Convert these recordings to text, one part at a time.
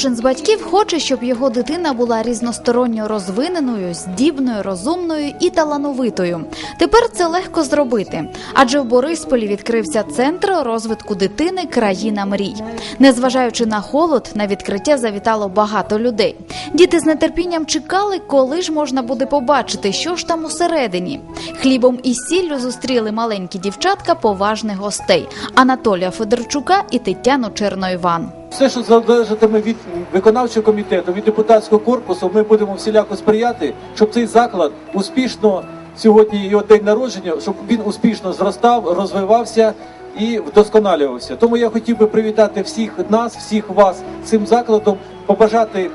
Кожен з батьків хоче, щоб його дитина була різносторонньо розвиненою, здібною, розумною і талановитою. Тепер це легко зробити, адже в Борисполі відкрився центр розвитку дитини Країна мрій. Незважаючи на холод, на відкриття завітало багато людей. Діти з нетерпінням чекали, коли ж можна буде побачити, що ж там усередині. Хлібом і сіллю зустріли маленькі дівчатка поважних гостей Анатолія Федорчука і Тетяну Черноїван. Все, що залежатиме від виконавчого комітету, від депутатського корпусу, ми будемо всіляко сприяти, щоб цей заклад успішно сьогодні його день народження, щоб він успішно зростав, розвивався і вдосконалювався. Тому я хотів би привітати всіх нас, всіх вас цим закладом, побажати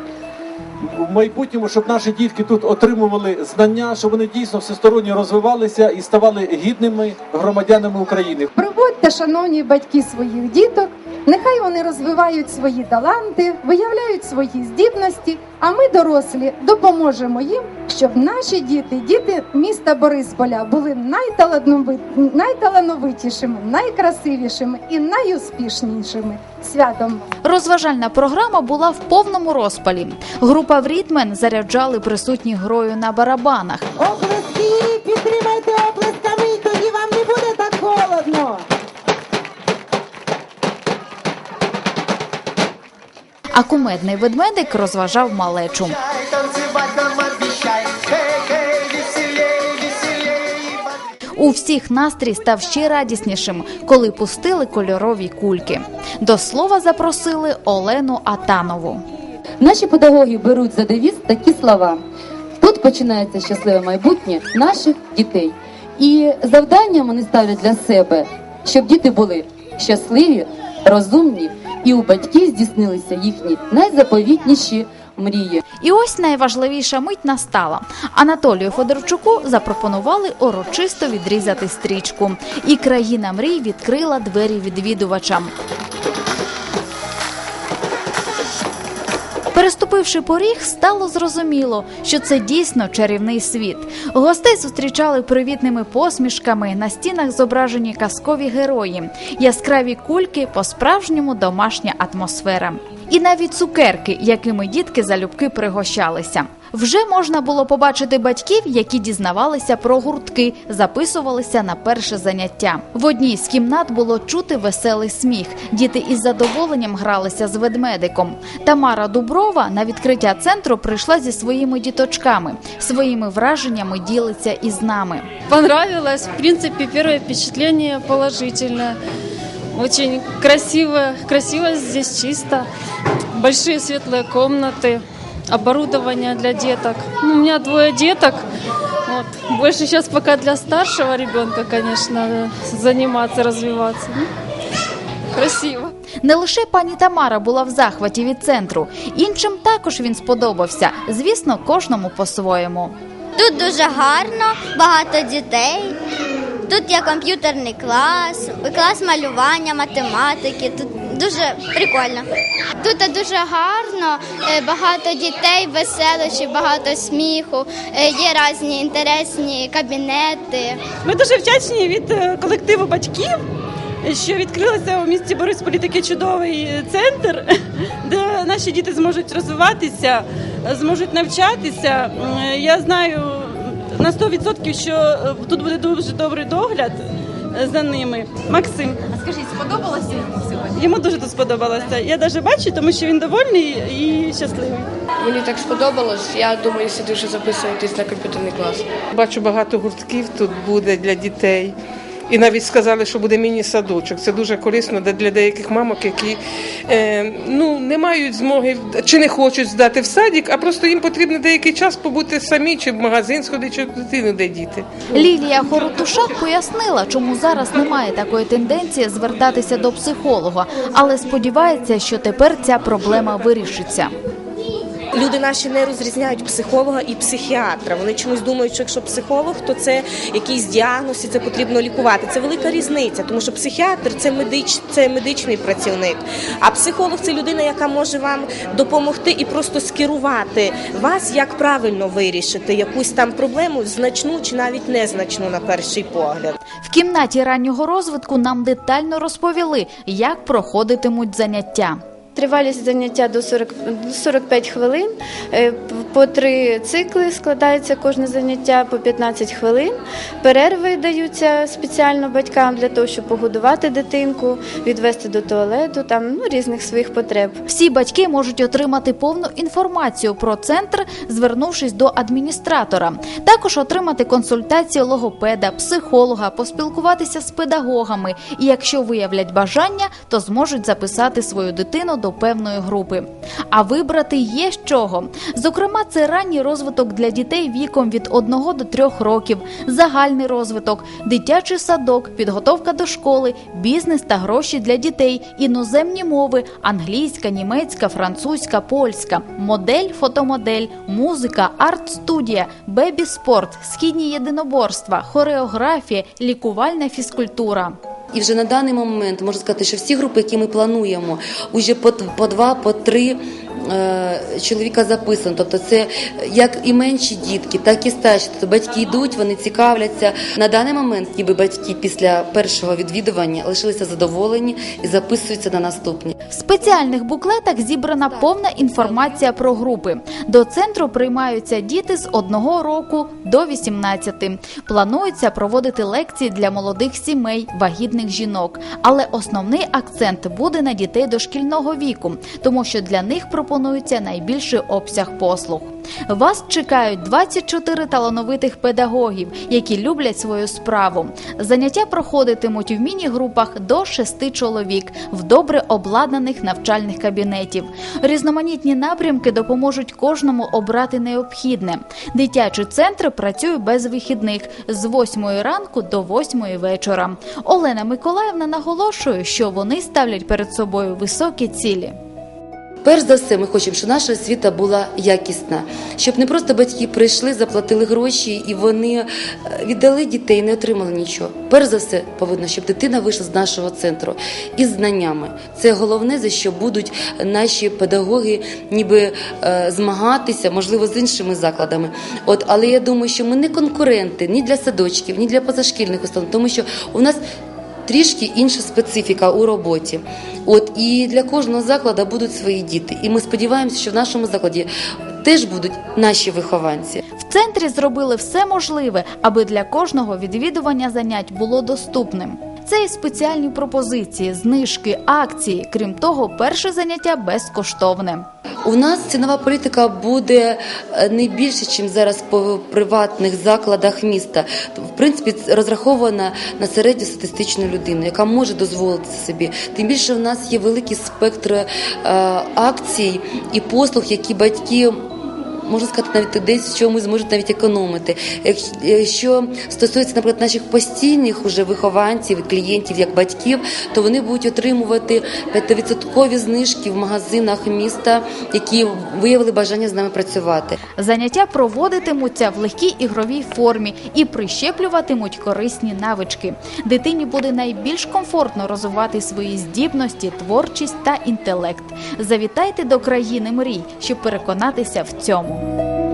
в майбутньому, щоб наші дітки тут отримували знання, щоб вони дійсно всесторонньо розвивалися і ставали гідними громадянами України. Проводьте, шановні батьки своїх діток. Нехай вони розвивають свої таланти, виявляють свої здібності. А ми, дорослі, допоможемо їм, щоб наші діти, діти міста Борисполя, були найталановит- найталановитішими, найкрасивішими і найуспішнішими. Святом! Розважальна програма була в повному розпалі. Група Врітмен заряджали присутні грою на барабанах. А кумедний ведмедик розважав малечу. У всіх настрій став ще радіснішим, коли пустили кольорові кульки. До слова запросили Олену Атанову. Наші педагоги беруть за девіз такі слова. Тут починається щасливе майбутнє наших дітей. І завданням вони ставлять для себе, щоб діти були щасливі, розумні, і у батьків здійснилися їхні найзаповітніші мрії. І ось найважливіша мить настала. Анатолію Федорчуку запропонували урочисто відрізати стрічку, і країна мрій відкрила двері відвідувачам. Переступивши поріг, стало зрозуміло, що це дійсно чарівний світ. Гостей зустрічали привітними посмішками. На стінах зображені казкові герої, яскраві кульки, по-справжньому домашня атмосфера. І навіть цукерки, якими дітки залюбки пригощалися. Вже можна було побачити батьків, які дізнавалися про гуртки, записувалися на перше заняття. В одній з кімнат було чути веселий сміх. Діти із задоволенням гралися з ведмедиком. Тамара Дуброва на відкриття центру прийшла зі своїми діточками. Своїми враженнями ділиться із нами. Понравилось. В принципе, первое впечатление положительное. Очень красиво, красиво здесь чисто. Большие светлые комнаты, оборудование для деток. Ну, у меня двое деток. Вот. Больше сейчас пока для старшего ребенка, конечно, заниматься, развиваться. Ну, красиво. Не лише пані Тамара була в захваті від центру, іншим також він сподобався. Звісно, кожному по-своєму. Тут дуже гарно, багато дітей. Тут є комп'ютерний клас, клас малювання, математики. Тут дуже прикольно. Тут дуже гарно, е, багато дітей, веселощів, багато сміху, е, є різні інтересні кабінети. Ми дуже вдячні від е, колективу батьків, що відкрилося у місті Борисполі такий чудовий центр, де наші діти зможуть розвиватися, зможуть навчатися. Я знаю на 100% що тут буде дуже добрий догляд за ними. Максим. А скажіть, сподобалося йому сьогодні? Йому дуже тут сподобалося. Я навіть бачу, тому що він довольний і щасливий. Мені так сподобалось. Я думаю, що дуже записуватись на комп'ютерний клас. Бачу, багато гуртків тут буде для дітей. І навіть сказали, що буде міні-садочок. Це дуже корисно для- деяких мамок, які е, ну, не мають змоги чи не хочуть здати в садик, а просто їм потрібно деякий час побути самі, чи в магазин сходити, чи дитину, де діти. Лілія Хоротушак пояснила, чому зараз немає такої тенденції звертатися до психолога, але сподівається, що тепер ця проблема вирішиться. Люди наші не розрізняють психолога і психіатра. Вони чомусь думають, що якщо психолог, то це якийсь діагноз і це потрібно лікувати. Це велика різниця, тому що психіатр це медич, це медичний працівник. А психолог це людина, яка може вам допомогти і просто скерувати вас, як правильно вирішити якусь там проблему, значну чи навіть незначну на перший погляд. В кімнаті раннього розвитку нам детально розповіли, як проходитимуть заняття. Тривалість заняття до 40, до 45 хвилин. Е, По три цикли складається кожне заняття по 15 хвилин. Перерви даються спеціально батькам для того, щоб погодувати дитинку, відвести до туалету, там ну, різних своїх потреб. Всі батьки можуть отримати повну інформацію про центр, звернувшись до адміністратора. Також отримати консультацію логопеда, психолога, поспілкуватися з педагогами. І якщо виявлять бажання, то зможуть записати свою дитину до певної групи. А вибрати є з чого. Зокрема, це ранній розвиток для дітей віком від 1 до 3 років, загальний розвиток, дитячий садок, підготовка до школи, бізнес та гроші для дітей, іноземні мови, англійська, німецька, французька, польська, модель, фотомодель, музика, арт-студія, бебі-спорт, східні єдиноборства, хореографія, лікувальна фізкультура. І вже на даний момент можу сказати, що всі групи, які ми плануємо, уже по, по два, по три. Е, Чоловіка записано, тобто це як і менші дітки, так і старші. Тобто батьки йдуть, вони цікавляться. На даний момент, ніби батьки після першого відвідування лишилися задоволені і записуються на наступні. В спеціальних буклетах зібрана повна інформація про групи. До центру приймаються діти з 1 року до 18. Планується проводити лекції для молодих сімей, вагітних жінок. Але основний акцент буде на дітей дошкільного віку, тому що для них пропонується найбільший обсяг послуг. Вас чекають 24 талановитих педагогів, які люблять свою справу. Заняття проходитимуть в міні-групах до 6 чоловік в добре обладнаних навчальних кабінетів. Різноманітні напрямки допоможуть кожному обрати необхідне. Дитячий центр працює без вихідних з 8 ранку до 8 вечора. Олена Миколаївна наголошує, що вони ставлять перед собою високі цілі. Перш за все, ми хочемо, щоб наша освіта була якісна, щоб не просто батьки прийшли, заплатили гроші і вони е, віддали дітей, не отримали нічого. Перш за все, повинно, щоб дитина вийшла з нашого центру із знаннями. Це головне, за що будуть наші педагоги ніби е, змагатися, можливо, з іншими закладами. От, але я думаю, що ми не конкуренти ні для садочків, ні для позашкільних установ, тому що у нас трішки інша специфіка у роботі. От і для кожного закладу будуть свої діти. І ми сподіваємося, що в нашому закладі теж будуть наші вихованці. В центрі зробили все можливе, аби для кожного відвідування занять було доступним. Це і спеціальні пропозиції, знижки, акції. Крім того, перше заняття безкоштовне. У нас цінова політика буде не більше, ніж зараз по приватних закладах міста. В принципі, розрахована на середньостатистичну людину, яка може дозволити собі. Тим більше в нас є великий спектр е, акцій і послуг, які батьки. Можна сказати, навіть десь в чомусь зможуть навіть економити. Якщо стосується, наприклад, наших постійних уже вихованців, клієнтів як батьків, то вони будуть отримувати 5% знижки в магазинах міста, які виявили бажання з нами працювати. Заняття проводитимуться в легкій ігровій формі і прищеплюватимуть корисні навички. Дитині буде найбільш комфортно розвивати свої здібності, творчість та інтелект. Завітайте до країни мрій, щоб переконатися в цьому. Música